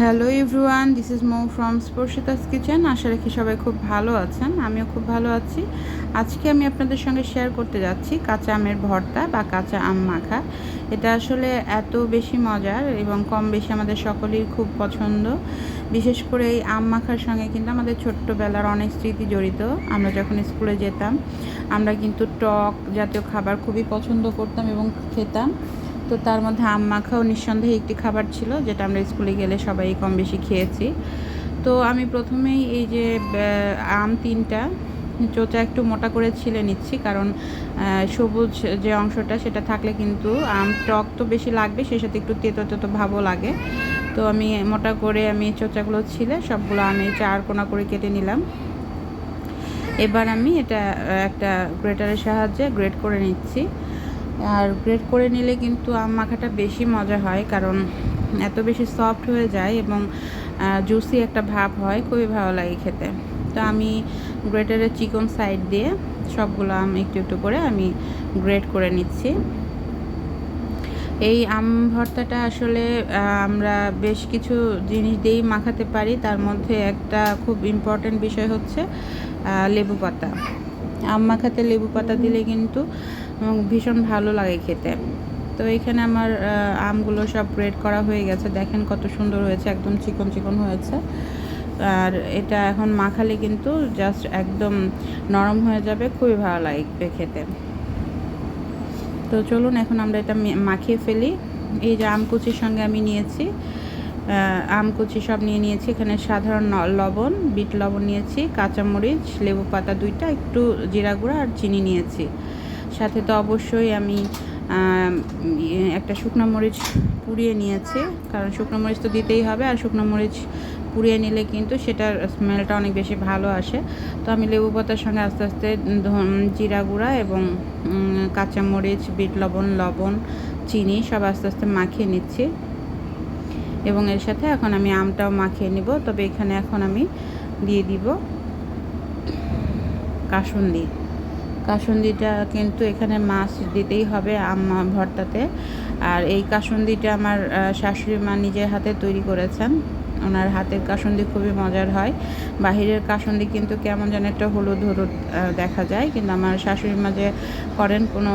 Hello everyone this is Mo from Sparshita's kitchen আশা রাখি সবাই খুব ভালো আছেন। আমিও খুব ভালো আছি। আজকে আমি আপনাদের সঙ্গে শেয়ার করতে যাচ্ছি কাঁচা আমের ভর্তা বা কাঁচা আম মাখা। এটা আসলে এত বেশি মজার এবং কম বেশি আমাদের সকলেই খুব পছন্দ। বিশেষ করে এই আম মাখার সঙ্গে কিন্তু আমাদের ছোট্টবেলার অনেক স্মৃতি জড়িত। আমরা যখন স্কুলে যেতাম, আমরা কিন্তু টক জাতীয় খাবার খুবই পছন্দ করতাম এবং খেতাম। তো তার মধ্যে আম মাখাও নিঃসন্দেহে একটি খাবার ছিল, যেটা আমরা স্কুলে গেলে সবাই কম বেশি খেয়েছি। তো আমি প্রথমেই এই যে আম তিনটা, চোচা একটু মোটা করে ছিলে নিচ্ছি, কারণ সবুজ যে অংশটা সেটা থাকলে কিন্তু আম টক তো বেশি লাগবে, সেই সাথে একটু তেতো তেতো ভাবও লাগে। তো আমি মোটা করে আমি চোচাগুলো ছিলে, সবগুলো আমি চার কোনা করে কেটে নিলাম। এবার আমি এটা একটা গ্রেটারের সাহায্যে গ্রেট করে নিচ্ছি। আর গ্রেট করে নিলে কিন্তু আম মাখাটা বেশি মজা হয়, কারণ এত বেশি সফট হয়ে যায় এবং জুসি একটা ভাব হয়, খুবই ভালো লাগে খেতে। তো আমি গ্রেটারের চিকন সাইড দিয়ে সবগুলো আম একটু একটু করে আমি গ্রেট করে নিচ্ছি। এই আম ভর্তাটা আসলে আমরা বেশ কিছু জিনিস দিয়েই মাখাতে পারি, তার মধ্যে একটা খুব ইম্পর্ট্যান্ট বিষয় হচ্ছে লেবু পাতা। আম মাখাতে লেবু পাতা দিলে কিন্তু ভীষণ ভালো লাগে খেতে। তো এখানে আমার আমগুলো সব গ্রেড করা হয়ে গেছে। দেখেন কত সুন্দর হয়েছে, একদম চিকন চিকন হয়েছে। আর এটা এখন মাখালে কিন্তু জাস্ট একদম নরম হয়ে যাবে, খুবই ভালো লাগবে খেতে। তো চলুন এখন আমরা এটা মাখিয়ে ফেলি। এই যে আমকুচির সঙ্গে আমি নিয়েছি আমকুচি সব নিয়ে নিয়েছি। এখানে সাধারণ লবণ, বিট লবণ নিয়েছি, কাঁচামরিচ, লেবু পাতা দুইটা, একটু জিরা গুঁড়া আর চিনি নিয়েছি। সাথে তো অবশ্যই আমি একটা শুকনো মরিচ পুড়িয়ে নিয়েছি, কারণ শুকনো মরিচ তো দিতেই হবে, আর শুকনো মরিচ পুড়িয়ে নিলে কিন্তু সেটার স্মেলটা অনেক বেশি ভালো আসে। তো আমি লেবু পাতার সঙ্গে আস্তে আস্তে জিরা গুঁড়া এবং কাঁচামরিচ বিট লবণ লবণ, চিনি সব আস্তে আস্তে মাখিয়ে নিচ্ছি। এবং এর সাথে এখন আমি আমটাও মাখিয়ে নিব, তবে এখানে এখন আমি দিয়ে দিব কাসুন্দি। কাসুন্দিটা কিন্তু এখানে মাছ দিতেই হবে আম ভর্তাতে। আর এই কাসুন্দিটা আমার শাশুড়ি মা নিজের হাতে তৈরি করেছেন। ওনার হাতের কাসুন্দি খুবই মজার হয়। বাহিরের কাসুন্দি কিন্তু কেমন যেন একটা হলুদ হলুদ দেখা যায়। কিন্তু আমার শাশুড়ি মা যে করেন কোনো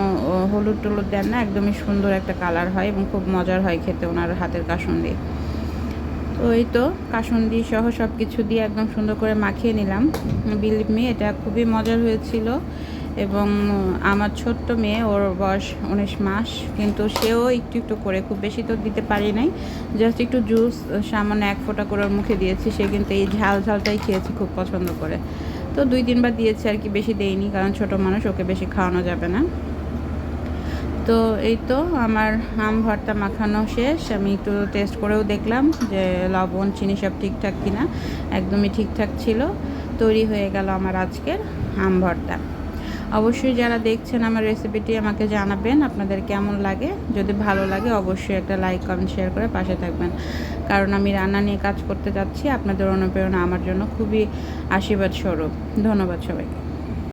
হলুদ টলুদ দেন না, একদমই সুন্দর একটা কালার হয় এবং খুব মজার হয় খেতে ওনার হাতের কাসুন্দি। এই তো কাসুন্দি সহ সব কিছু দিয়ে একদম সুন্দর করে মাখিয়ে নিলাম। বিলিভ মি, এটা খুবই মজার হয়েছিল। এবং আমার ছোট্ট মেয়ে, ওর বয়স উনিশ মাস, কিন্তু সেও একটু একটু করে, খুব বেশি তো দিতে পারি নাই। জাস্ট একটু জুস সামান্য এক ফোঁটা করে ওর মুখে দিয়েছি, সে কিন্তু এই ঝাল ঝালটাই খেয়েছে খুব পছন্দ করে। তো দুই তিনবার দিয়েছি আর কি, বেশি দেয়নি কারণ ছোট মানুষ, ওকে বেশি খাওয়ানো যাবে না। তো এই তো, আমার আম ভর্তা মাখানো শেষ। আমি একটু টেস্ট করেও দেখলাম যে লবণ, চিনি সব ঠিকঠাক কিনা, একদমই ঠিকঠাক ছিল। তৈরি হয়ে গেল আমার আজকের আম ভর্তা। অবশ্যই যারা দেখছেন আমার রেসিপিটি আমাকে জানাবেন, আপনাদের কেমন লাগে। যদি ভালো লাগে, অবশ্যই একটা লাইক কমেন্ট শেয়ার করে পাশে থাকবেন। কারণ আমি রান্না নিয়ে কাজ করতে যাচ্ছি, আপনাদের অনুপ্রেরণা আমার জন্য খুবই আশীর্বাদ স্বরূপ ধন্যবাদ সবাইকে।